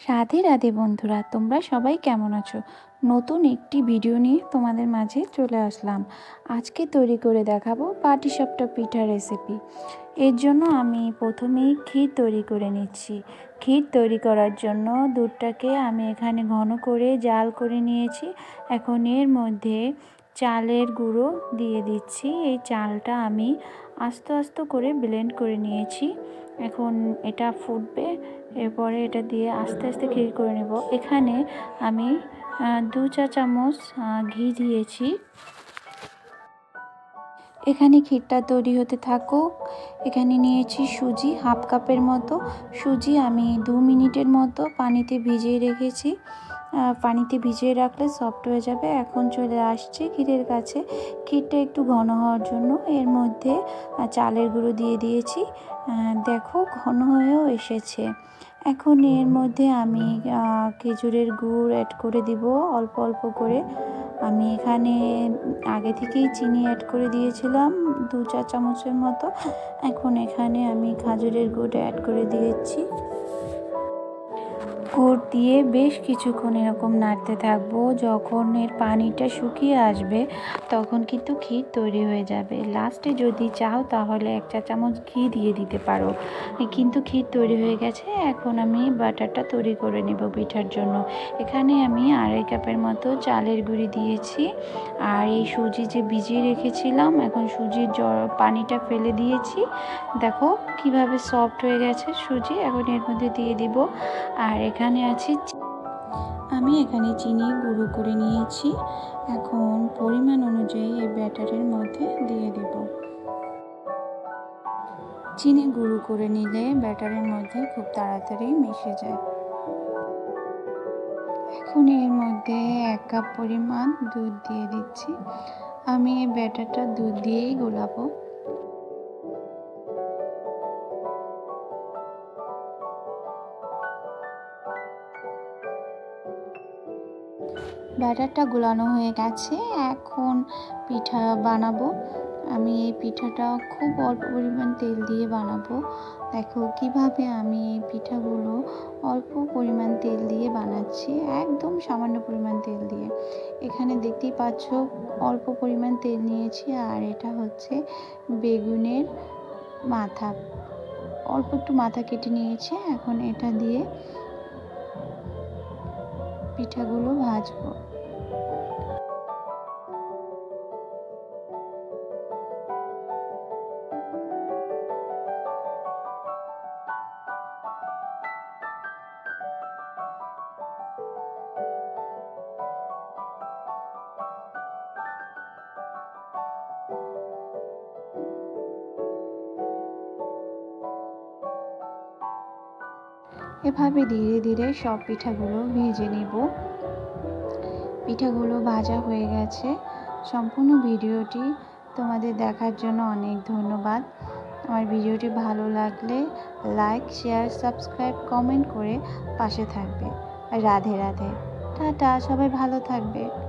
রাধে রাধে বন্ধুরা, তোমরা সবাই কেমন আছো? নতুন একটি ভিডিও নিয়ে তোমাদের মাঝে চলে আসলাম। আজকে তৈরি করে দেখাবো পাটিসাপটা পিঠা রেসিপি এর জন্য আমি প্রথমেই ক্ষীর তৈরি করে নিচ্ছি। ক্ষীর তৈরি করার জন্য দুধটাকে আমি এখানে ঘন করে জাল করে নিয়েছি। এখন এর মধ্যে চালের গুঁড়ো দিয়ে দিচ্ছি। এই চালটা আমি আস্তে আস্তে করে ব্লেন্ড করে নিয়েছি। এখন এটা ফুটবে, এরপরে এটা দিয়ে আস্তে আস্তে ক্ষীর করে নেব। এখানে আমি দু চা চামচ ঘি দিয়েছি। এখানে ক্ষীরটা তৈরি হতে থাকুক। এখানে নিয়েছি সুজি, হাফ কাপের মতো। সুজি আমি দু মিনিটের মতো পানিতে ভিজিয়ে রেখেছি। পানিতে ভিজিয়ে রাখলে সফট হয়ে যাবে। এখন চলে আসছে ক্ষীরের কাছে। ক্ষীরটা একটু ঘন হওয়ার জন্য এর মধ্যে চালের গুঁড়ো দিয়ে দিয়েছি। দেখো ঘন হয়েও এসেছে। এখন এর মধ্যে আমি খেজুরের গুড় অ্যাড করে দিব অল্প অল্প করে। আমি এখানে আগে থেকেই চিনি অ্যাড করে দিয়েছিলাম, দু চা চামচের মতো। এখন এখানে আমি খাজুরের গুড় অ্যাড করে দিয়েছি। গুড় দিয়ে বেশ কিছুক্ষণ এরকম নাড়তে থাকব। যখন এর পানিটা শুকিয়ে আসবে, তখন কিন্তু ক্ষীর তৈরি হয়ে যাবে। লাস্টে যদি চাও তাহলে এক চা চামচ ঘি দিয়ে দিতে পারো। কিন্তু ক্ষীর তৈরি হয়ে গেছে। এখন আমি বাটারটা তৈরি করে নেব পিঠার জন্য। এখানে আমি আড়াই কাপের মতো চালের গুঁড়ি দিয়েছি। আর এই সুজি যে ভিজিয়ে রেখেছিলাম, এখন সুজির পানিটা ফেলে দিয়েছি। দেখো কীভাবে সফট হয়ে গেছে সুজি। এখন এর মধ্যে দিয়ে দিব। আর এখানে আছে আমি এখানে চিনি গুঁড়ো করে নিয়েছি। এখন পরিমাণ অনুযায়ী এই ব্যাটারের মধ্যে দিয়ে দেব। চিনি গুঁড়ো করে নিলে ব্যাটারের মধ্যে খুব তাড়াতাড়ি মিশে যায়। এখন এর মধ্যে এক কাপ পরিমাণ দুধ দিয়ে দিচ্ছি। আমি এই ব্যাটারটা দুধ দিয়েই গোলাবো। ব্যাটারটা গোলানো হয়ে গেছে, এখন পিঠা বানাবো। আমি এই পিঠাটা খুব অল্প পরিমাণ তেল দিয়ে বানাবো। দেখো কীভাবে আমি এই পিঠাগুলো অল্প পরিমাণ তেল দিয়ে বানাচ্ছি, একদম সামান্য পরিমাণ তেল দিয়ে। এখানে দেখতেই পাচ্ছ অল্প পরিমাণ তেল নিয়েছি, আর এটা হচ্ছে বেগুনের মাথা। অল্প একটু মাথা কেটে নিয়েছে, এখন এটা দিয়ে পিঠাগুলো ভাজবো। এভাবে ধীরে ধীরে সব পিঠাগুলো ভেজে নেব। পিঠাগুলো ভাজা হয়ে গেছে। সম্পূর্ণ ভিডিওটি তোমাদের দেখার জন্য অনেক ধন্যবাদ। আমার ভিডিওটি ভালো লাগলে লাইক শেয়ার সাবস্ক্রাইব কমেন্ট করে পাশে থাকবে। রাধে রাধে। টাটা, সবাই ভালো থাকবে।